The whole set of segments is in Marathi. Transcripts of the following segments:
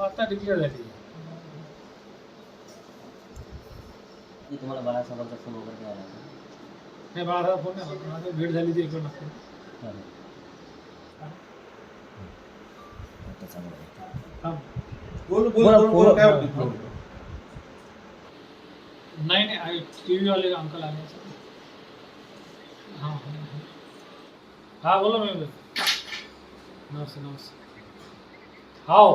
आता डिक्लेअर झाली की तुम्हाला बाळासाहेबांचा फ़ोन वगैरे काय आला होता? नाही बाळासाहेब फ़ोन नाही भेट झाली ती इकडं नसते चालेल. थांब. बोल बोल बोल बोल काय होतं? नाही नाही टी व्हीवाले अंकल आले हाँ हाँ हाँ. हाँ बोला मॅम नमस्ते नमस्ते हाव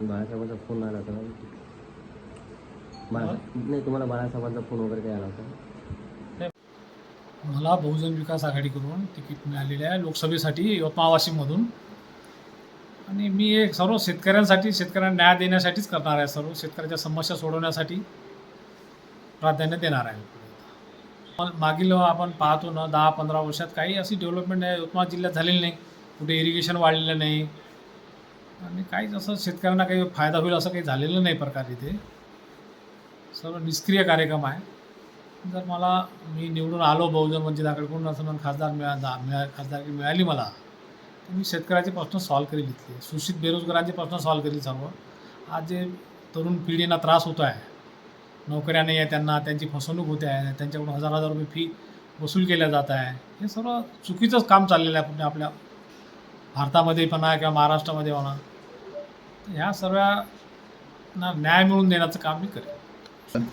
बाळासाहेबांचा फोन आला होता बाळा नाही तुम्हाला बाळासाहेबांचा फोन वगैरे काय आला होता? मला बहुजन विकास आघाडीकडून तिकीट मिळालेले आहे लोकसभेसाठी यवतमाळ वाशिममधून आणि मी एक सर्व शेतकऱ्यांसाठी शेतकऱ्यांना न्याय देण्यासाठीच करणार आहे सर्व शेतकऱ्याच्या समस्या सोडवण्यासाठी प्राधान्य देणार आहे. पण मागील आपण पाहतो ना दहा पंधरा वर्षात काही अशी डेव्हलपमेंट आहे यवतमाळ जिल्ह्यात झालेली नाही. कुठे इरिगेशन वाढलेलं नाही. आणि काहीच असं शेतकऱ्यांना काही फायदा होईल असं काही झालेलं नाही प्रकार इथे सर्व निष्क्रिय कार्यक्रम आहे. जर मला मी निवडून आलो बहुजन वंचित असं म्हणून खासदार मिळा मिळा खासदारकी मिळाली मला तर मी शेतकऱ्याचे प्रश्न सॉल्व करेल इथले. सूचित बेरोजगारांचे प्रश्न सॉल्व करेल सर्व. आज जे तरुण पिढींना त्रास होतो आहे नोकऱ्या नाही आहे त्यांना त्यांची फसवणूक होते आहे त्यांच्याकडून हजार हजार रुपये फी वसूल केल्या जात आहे. हे सर्व चुकीचंच काम चाललेलं आहे. पुणे आपल्या भारतामध्ये पण आहे किंवा महाराष्ट्रामध्ये म्हणा ह्या सर्वांना न्याय मिळवून देण्याचं काम मी करेन.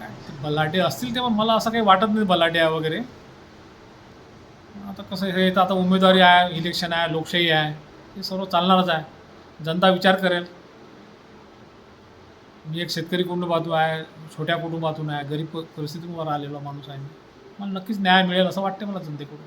बलाटे ते असतील तेव्हा मला असं काही वाटत नाही बलाटे आहे वगैरे. आता कसं हे तर आता उमेदवारी आहे इलेक्शन आहे लोकशाही आहे हे सर्व चालणारच आहे. जनता विचार करेल. मी एक शेतकरी कुटुंबातून आहे छोट्या कुटुंबातून आहे गरीब परिस्थितीवर आलेला माणूस आहे मला नक्कीच न्याय मिळेल असं वाटते मला जनतेकडून.